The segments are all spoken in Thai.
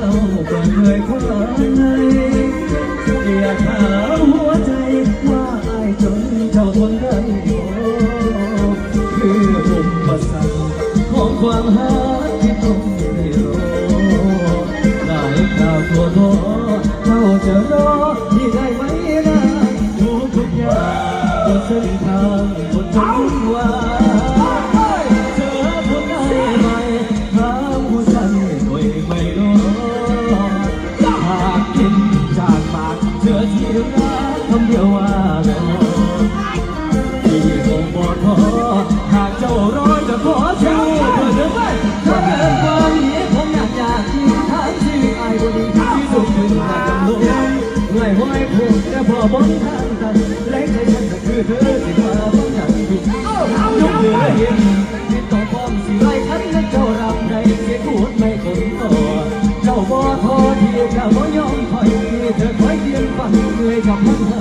เขาเปิดเผยความในอยาถามหัวใจว่าอายจนเจ้าทนได้บ่คืออุปสรรคของความหาที่ต้องให้รอได้ข่าวตัวท้อเจ้าจะรอที่ได้ไหมนะทุกทุกอย่างบนเส้นทางบนทางว่า ที่รักคำเดียวว่าน้อที่คงบ่ท้อหากเจ้ารอจะขอชูเธอเดินไปถ้าเกินความนี้ผมอยากอยากที่ทางชีวิตอายบ่ดีที่สุดถึงมาจำลงเหนื่อยห้อยผูกแต่พอบนทางกันเล็กใจฉันก็คือเธอที่มาบ้องอย่างผิดยกเหลือเห็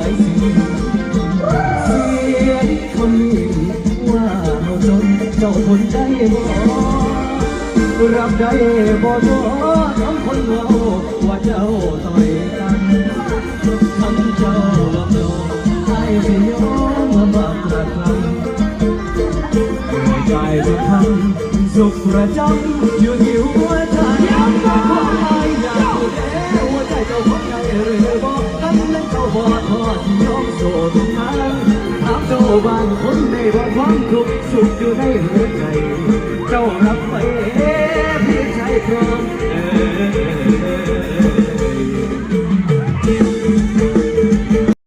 ายสิเสียงคนว่าเราจนเจ้าทนได้บ่รับได้บ่ทอทำคนเราว่าเจ้าต่อยกันทำเจ้าลำโดให้สิยอมลำบากกระทำใจจะทำสุขประจำอยู่ที่หัวใจของอายอยากดูแลหัวใจเจ้าของใจหรือบ บ่ทอดยอมโสดนั้นถามเจ้าบางคนในบ่ความทุกข์สุขอยู่ในหัวใจ เจ้ารับไปเพียงใจพร้อม